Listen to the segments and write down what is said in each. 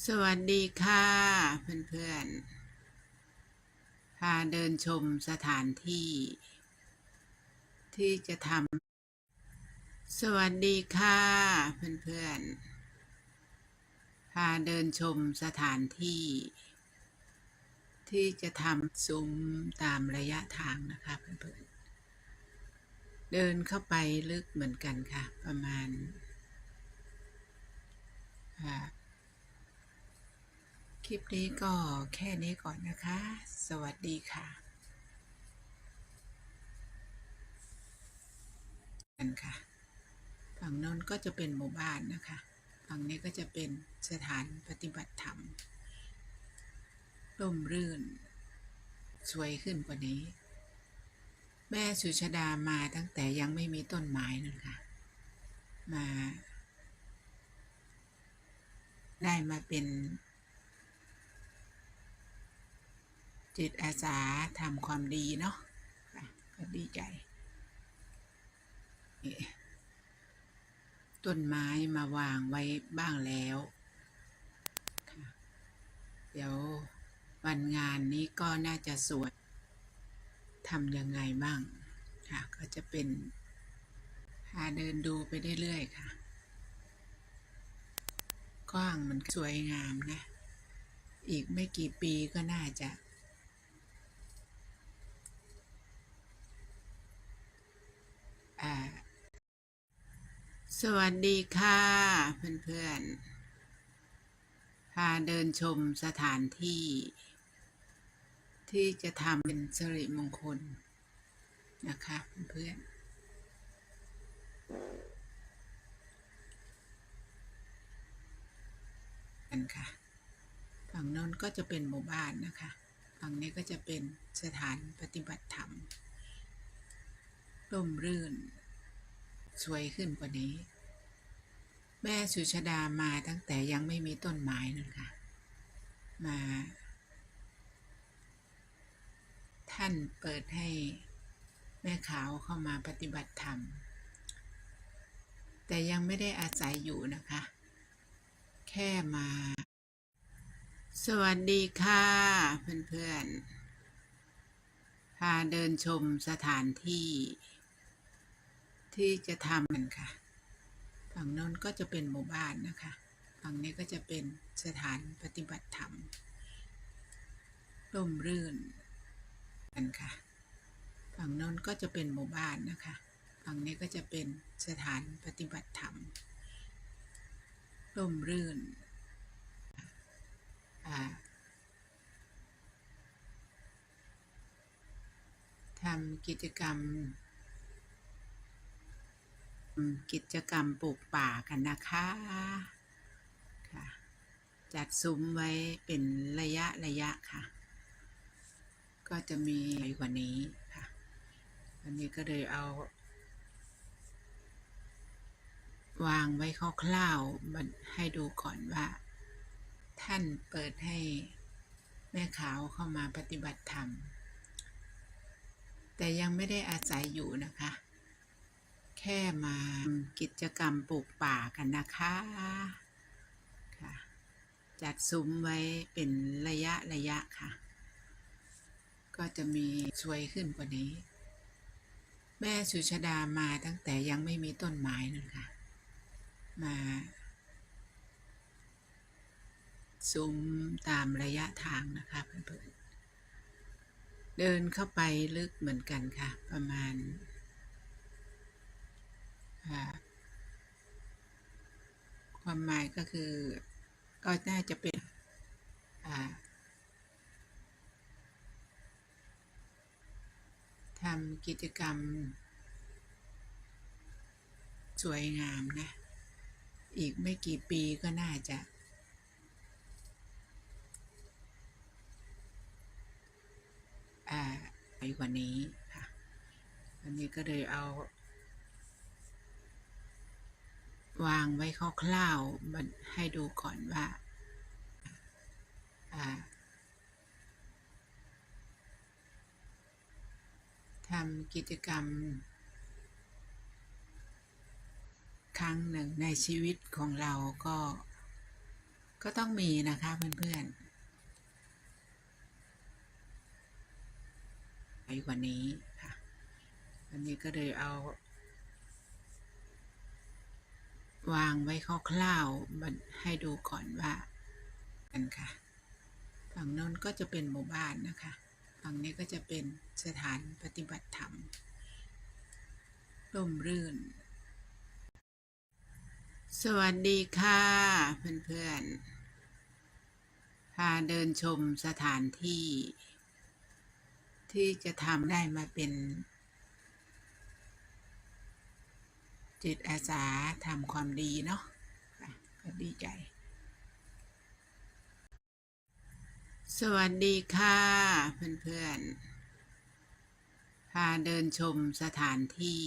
สวัสดีค่ะเพื่อนๆ พาเดินชมสถานที่ ที่จะทำ สวัสดีค่ะเพื่อนๆ พาเดินชมสถานที่ ที่จะทำซุ้มตามระยะทางนะคะเพื่อนๆ เดินเข้าไปลึกเหมือนกันค่ะ ประมาณอ่า ลิปนี้ก็แค่นี้ก่อนนะคะ สวัสดีค่ะกันค่ะ ฝั่งโน้นก็จะเป็นหมู่บ้านนะคะ ฝั่งนี้ก็จะเป็นสถานปฏิบัติธรรมร่มรื่น สวยขึ้นกว่านี้ แม่สุชาดามาตั้งแต่ยังไม่มีต้นไม้นั่นค่ะ มา ได้มาเป็น จิตอาสาทำความดีเนาะก็ดีใจ ต้นไม้มาวางไว้บ้างแล้ว เดี๋ยววันงานนี้ก็น่าจะสวยทำยังไงบ้างค่ะก็จะเป็นพาเดินดูไปเรื่อยๆค่ะกว้างมันสวยงามนะ อีกไม่กี่ปีก็น่าจะ อ่า สวัสดีค่ะ เพื่อนๆ พาเดินชมสถานที่ ที่จะทำเป็นสิริมงคล นะคะ เพื่อนๆกันค่ะฝั่งโน้นก็จะเป็นหมู่บ้านนะคะ ฝั่งนี้ก็จะเป็นสถานปฏิบัติธรรม ร่มรื่น สวยขึ้นกว่านี้ แม่สุชาดามาตั้งแต่ยังไม่มีต้นไม้นั่นค่ะ มา ท่านเปิดให้แม่ขาวเข้ามาปฏิบัติธรรม แต่ยังไม่ได้อาศัยอยู่นะคะ แค่มา สวัสดีค่ะเพื่อนๆพาเดินชมสถานที่ ที่จะทำกันค่ะ ฝั่งโน้นก็จะเป็นหมู่บ้านนะคะ ฝั่งนี้ก็จะเป็นสถานปฏิบัติธรรมร่มรื่นกันค่ะ ฝั่งโน้นก็จะเป็นหมู่บ้านนะคะ ฝั่งนี้ก็จะเป็นสถานปฏิบัติธรรมร่มรื่นทำกิจกรรม กิจกรรมปลูกป่ากันนะคะค่ะจัดซุ้มไว้เป็นระยะระยะค่ะ ก็จะมีกว่านี้ค่ะ วันนี้ก็เลยเอา วางไว้คร่าวๆมันให้ดูก่อนว่า ท่านเปิดให้แม่ขาวเข้ามาปฏิบัติธรรม แต่ยังไม่ได้อาศัยอยู่นะคะ แค่มากิจกรรมปลูกป่ากันนะคะค่ะจัดซุ้มไว้เป็นระยะระยะค่ะ ก็จะมีสวยขึ้นกว่านี้ แม่สุชาดามาตั้งแต่ยังไม่มีต้นไม้นั่นค่ะ มาซุ้มตามระยะทางนะคะเพื่อนๆเดินเข้าไปลึกเหมือนกันค่ะ ประมาณ ความหมายก็คือ ก็น่าจะเป็นทำกิจกรรม สวยงามนะ อีกไม่กี่ปีก็น่าจะอ่าไปกว่านี้ค่ะ อันนี้ก็เลยเอา วางไว้คร่าวๆมันให้ดูก่อนว่าอ่าทำกิจกรรม ครั้งหนึ่งในชีวิตของเราก็ ก็ต้องมีนะคะเพื่อนๆไปกว่านี้ค่ะวันนี้ก็เลยเอา วางไว้คร่าวๆมันให้ดูก่อนว่ากันค่ะ ฝั่งโน้นก็จะเป็นหมู่บ้านนะคะ ฝั่งนี้ก็จะเป็นสถานปฏิบัติธรรมร่มรื่น สวัสดีค่ะ เพื่อนๆ พาเดินชมสถานที่ ที่จะทำได้มาเป็น จิตอาสาทำความดีเนาะก็ดีใจ สวัสดีค่ะเพื่อนๆ พาเดินชมสถานที่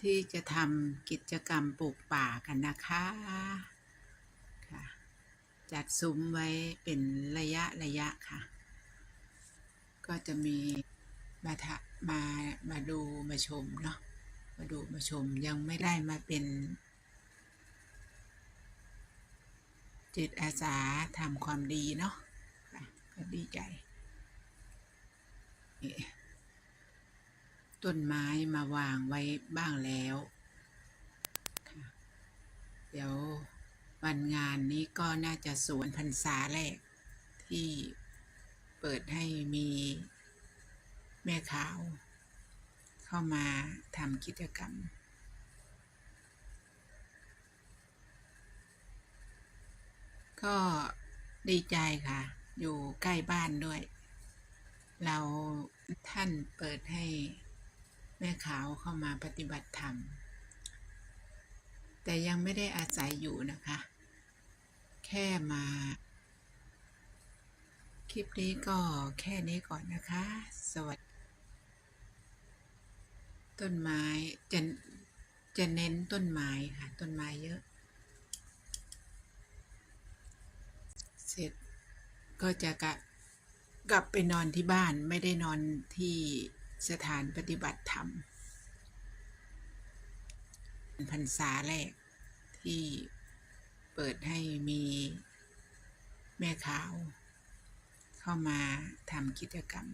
ที่จะทำกิจกรรมปลูกป่ากันนะคะค่ะ จัดซุ้มไว้เป็นระยะระยะค่ะ ก็จะมีมาทะมามาดูมาชมเนาะ มาดูมาชมยังไม่ได้มาเป็นจิตอาสาทำความดีเนาะก็ดีใจ ต้นไม้มาวางไว้บ้างแล้ว เดี๋ยววันงานนี้ก็น่าจะสวนพรรษาแรก ที่เปิดให้มีแม่ขาว เข้ามาทำกิจกรรม ก็ดีใจค่ะ อยู่ใกล้บ้านด้วย เราท่านเปิดให้แม่ขาวเข้ามาปฏิบัติธรรม แต่ยังไม่ได้อาศัยอยู่นะคะ แค่มา คลิปนี้ก็แค่นี้ก่อนนะคะ สวัสดี ต้นไม้จะจะเน้นต้นไม้ค่ะ ต้นไม้เยอะ เสร็จก็จะกะกลับไปนอนที่บ้านไม่ได้นอนที่สถานปฏิบัติธรรมพรรษาแรกที่เปิดให้มีแม่ขาว เข้ามาทำกิจกรรม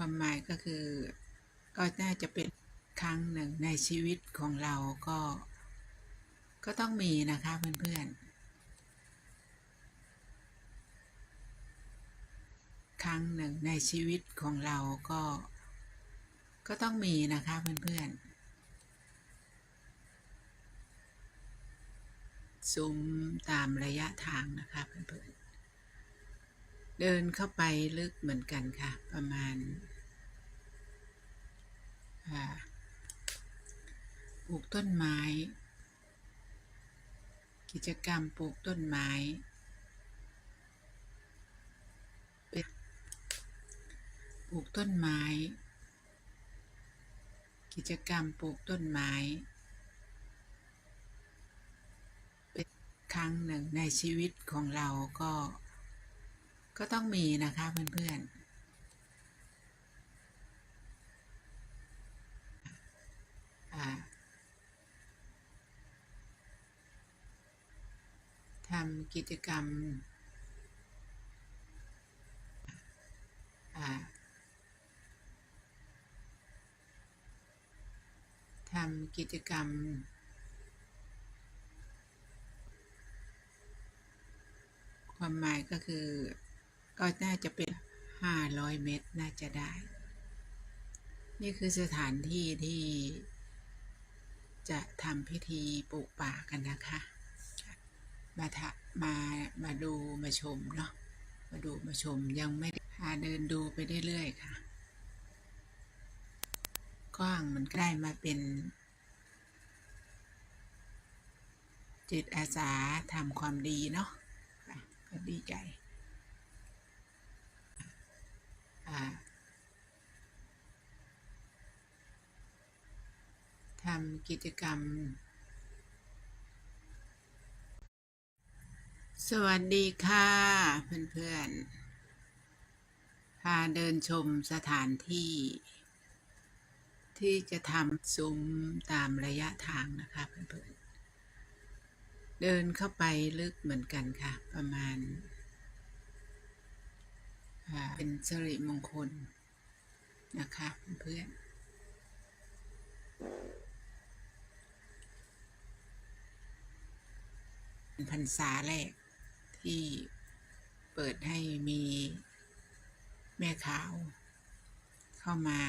ความหมายก็คือ ก็น่าจะเป็นครั้งหนึ่งในชีวิตของเราก็ ก็ต้องมีนะคะเพื่อนๆ ครั้งหนึ่งในชีวิตของเราก็ ก็ต้องมีนะคะเพื่อนๆซุ้มตามระยะทางนะคะเพื่อนๆ เดินเข้าไปลึกเหมือนกันค่ะ ประมาณปลูกต้นไม้ กิจกรรมปลูกต้นไม้เป็นปลูกต้นไม้ กิจกรรมปลูกต้นไม้เป็นครั้งหนึ่งในชีวิตของเราก็ ก็ต้องมีนะคะเพื่อนๆอ่าทำกิจกรรมทำกิจกรรมความหมายก็คือ ก็น่าจะเป็น 500 เมตรน่าจะได้ นี่คือสถานที่ที่จะทำพิธีปลูกป่ากันนะคะ มาทะมา มาดูมาชมเนาะ มาดูมาชมยังไม่พาเดินดูไปเรื่อยๆค่ะ กว้างมันใกล้มาเป็นจิตอาสาทำความดีเนาะะก็ดีใจ ทำกิจกรรม สวัสดีค่ะ เพื่อนๆ พาเดินชมสถานที่ ที่จะทำซุ้มตามระยะทางนะคะเพื่อนๆ เดินเข้าไปลึกเหมือนกันค่ะ ประมาณ เป็นสิริมงคลนะคะเพื่อนเป็นพรรษาแรกที่เปิดให้มีแม่ขาวเข้ามา